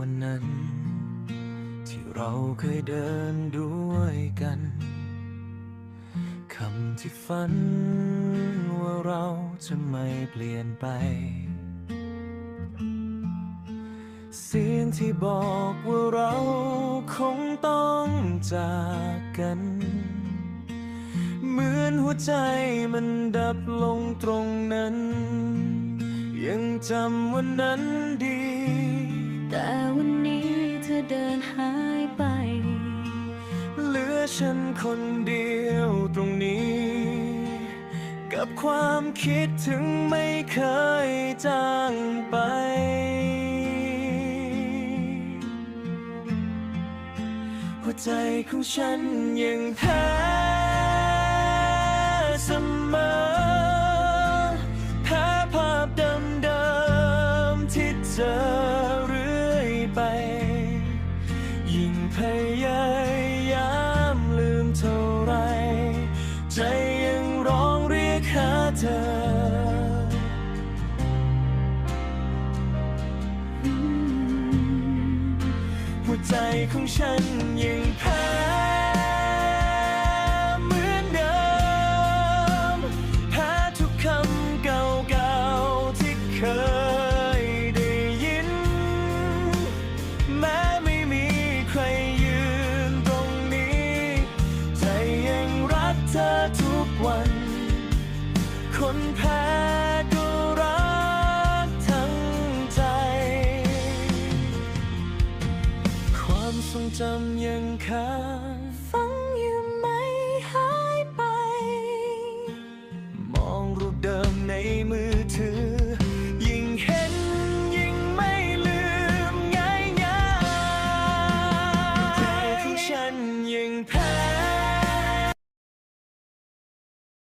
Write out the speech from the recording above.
วันั้น ที่เราเคยเดินด้วยกันคำที่ฝันว่าเราจะไม่เปลี่ยนไป เสียงที่บอกว่าเราคงต้องจากกัน เหมือนหัวใจมันดับลงตรงนั้น ยังจำวันนั้นดี แต่วันนี้เธอเดินหายไป เหลือฉันคนเดียวตรงนี้ กับความคิดถึงไม่เคยจางไปหัวใจของฉันยังแพ้เสมอแพ้ภาพเดิมๆที่เจอ ยิ่งพยายามลืมเท่าไร ใจยังร้องเรียกหาเธอหัวใจของฉันยังแพ้ วัน คนแพ้ก็รักทั้งใจ ความทรงจำยังค้างฟังอยู่ไม่หายไป มองรูปเดิมในมือถือ ยิ่งเห็นยิ่งไม่ลืมง่ายง่เพลงของฉันยังแพ้